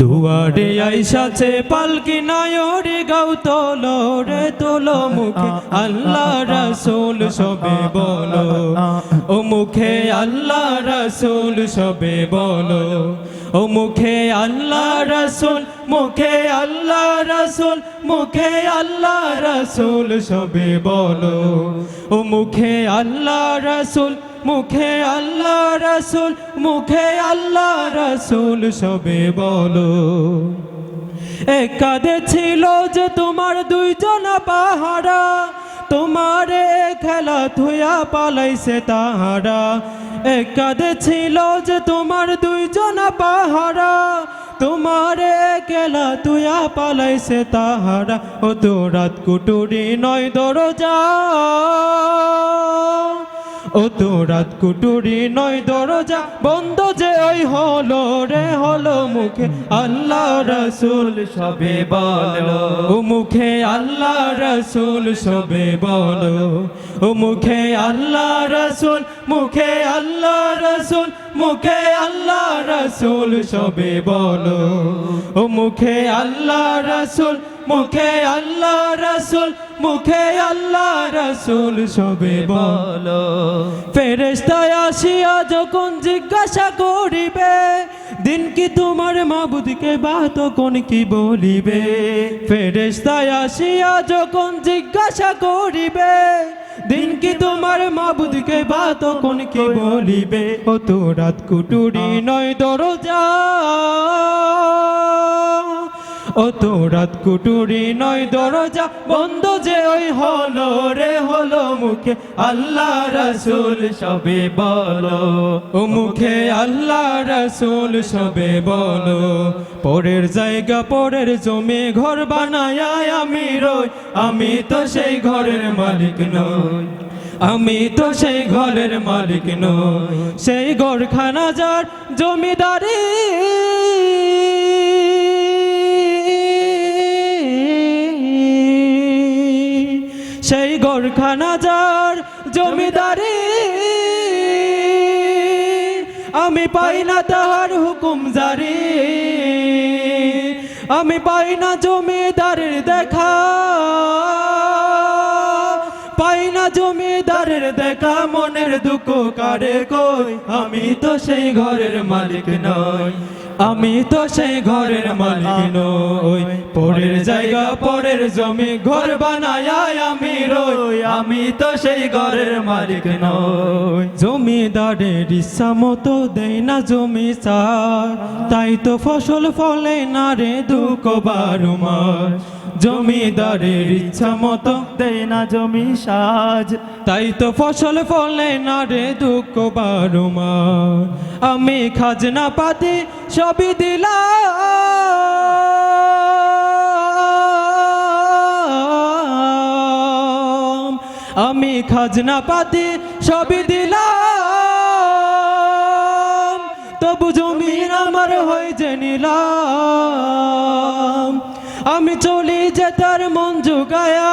দুয়ারে আইসাছে পালকি নায়রে গাও তোলো রে তোলো মুখে আল্লাহ রাসূল সবে বলো। ও মুখে আল্লাহ রাসূল সবে বলো। ও মুখে আল্লাহ রাসূল, মুখে আল্লাহ রাসূল, মুখে আল্লাহ রাসূল সবে বলো। ও মুখে আল্লাহ রাসূল মুখে আল্লাহ রসুল, মুখে আল্লাহ রসুল সবে বলো। এক কাঁধে ছিল যে তোমার দুইজন পাহারা, তোমারে খেলা থুয়া পালাইছে তাহারা। এক কাঁধে ছিল যে তোমার দুইজন পাহারা, তোমারে খেলা তুয়া পালাইছে তাহারা। ও তো রাত কুটুরি নয় দরজা। ও তো রাত কুটুরি নয় দরজা, বন্ধ যে ওই হলো রে, হলো মুখে আল্লাহ রসুল, সবে বলো। ও মুখে আল্লাহ রসুল, সবে বলো। ও মুখে আল্লাহ রসুল, মুখে আল্লাহ রসুল, মুখে আল্লাহ রসুল সবে বলো। ও মুখে আল্লাহ রসুল, মুখে আল্লাহ রসুল, মুখে আল্লাহ রসুল সবে বলো। ফেরেস্তায় আসিয়া যখন জিজ্ঞাসা করিবে, দিন কি তোমার মাবুদকে বা তখন কি বলিবে? ফেরেস্তায় আসিয়া যখন জিজ্ঞাসা করিবে দিন কি তোমার মাবুদকে বা তখন কি বলিবে? অত রাত কুটুরি নয় দরজা। ও তো রাত কুটুরি নয়, দরজা বন্ধ যে ওই হলো রে, হলো মুখে। আল্লাহ রসুল সবে বলো। ও মুখে আল্লাহ রসুল সবে বলো। পরের জায়গা, পরের জমি ঘর বানায় আমি রই। আমি তো সেই ঘরের মালিক নই। আমি তো সেই ঘরের মালিক নই। সেই ঘরখানা যার জমিদারি। সেই গোরখানা যার জমিদারি, আমি পাই না তাহার হুকুম জারি। আমি পাই না জমিদারের দেখা, পাই না জমিদারের দেখা মনের দুঃখ কারে কই? আমি তো সেই ঘরের মালিক নই। আমি তো সেই ঘরের মালিক নই। পরের জায়গা, পরের জমি, ঘর বানায় আমি রই। আমি তো সেই ঘরের মালিক নই। জমিদারের ইচ্ছা মতো দেয় না জমি চার তাই তো ফসল ফলে না রে দুঃখ বারো মাস জমিদারের ইচ্ছা মতো দেয় না জমি সাজ। তাই তো ফসল ফলে না রে দুঃখ বারো মাস। আমি খাজনা পাতি সবই দিলাম। আমি খাজনা পাতি সবই দিলাম। তবু জমির আমার হয়ে যে আমি চলি যে তার মন জুগায়া।